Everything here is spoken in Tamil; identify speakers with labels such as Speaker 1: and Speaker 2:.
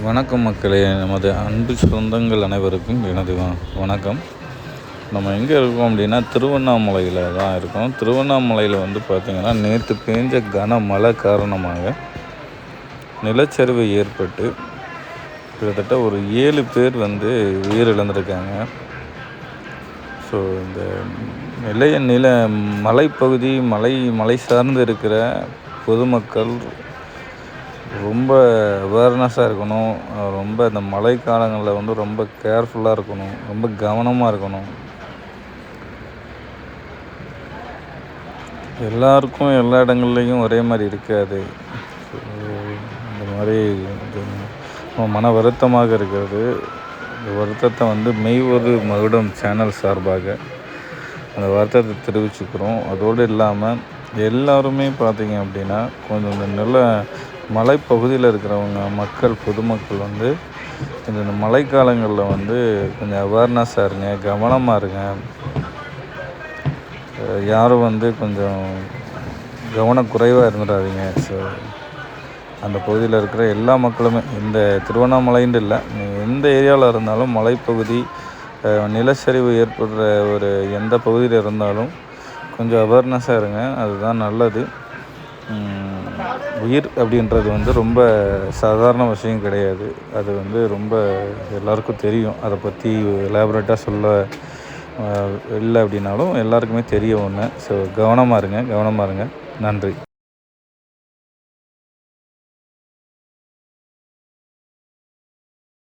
Speaker 1: வணக்கம் மக்களே நமது அன்பு சொந்தங்கள் அனைவருக்கும் எனது வணக்கம். நம்ம எங்கே இருக்கோம் அப்படின்னா திருவண்ணாமலையில் தான் இருக்கோம். திருவண்ணாமலையில் வந்து பார்த்திங்கன்னா நேற்று பேஞ்ச கனமழை காரணமாக நிலச்சரிவு ஏற்பட்டு கிட்டத்தட்ட ஒரு ஏழு பேர் வந்து உயிரிழந்திருக்காங்க. ஸோ இந்த நிலைய நில மலைப்பகுதி மலை மலை சார்ந்து இருக்கிற பொதுமக்கள் ரொம்ப அவேர்னஸாக இருக்கணும். ரொம்ப இந்த மழை காலங்களில் வந்து ரொம்ப கேர்ஃபுல்லாக இருக்கணும். ரொம்ப கவனமாக இருக்கணும். எல்லாருக்கும் எல்லா இடங்கள்லையும் ஒரே மாதிரி இருக்காது. இந்த மாதிரி மன வருத்தமாக இருக்கிறது. இந்த வருத்தத்தை வந்து மெய் ஒரு மகுடம் சேனல் சார்பாக அந்த வருத்தத்தை தெரிவிச்சுக்கிறோம். அதோடு இல்லாமல் எல்லாருமே பார்த்தீங்க அப்படின்னா கொஞ்சம் இந்த நில மலைப்பகுதியில் இருக்கிறவங்க மக்கள் பொதுமக்கள் வந்து கொஞ்சம் இந்த மழைக்காலங்களில் வந்து கொஞ்சம் அவேர்னஸாக இருங்க கவனமாக இருங்க. யாரும் வந்து கொஞ்சம் கவனக்குறைவாக இருந்துடாதீங்க. ஸோ அந்த பகுதியில் இருக்கிற எல்லா மக்களுமே இந்த திருவண்ணாமலைன்னு இல்லை நீங்கள் எந்த ஏரியாவில் இருந்தாலும் மலைப்பகுதி நிலச்சரிவு ஏற்படுற ஒரு எந்த பகுதியில் இருந்தாலும் கொஞ்சம் அவேர்னஸாக இருங்க. அதுதான் நல்லது. உயிர் அப்படின்றது வந்து ரொம்ப சாதாரண விஷயம் கிடையாது. அது வந்து ரொம்ப எல்லாருக்கும் தெரியும். அதை பற்றி எலாபரேட்டாக சொல்ல இல்லை அப்படின்னாலும் எல்லாருக்குமே தெரிய ஒன்று ஸோ கவனமாக இருங்க கவனமாக இருங்க. நன்றி.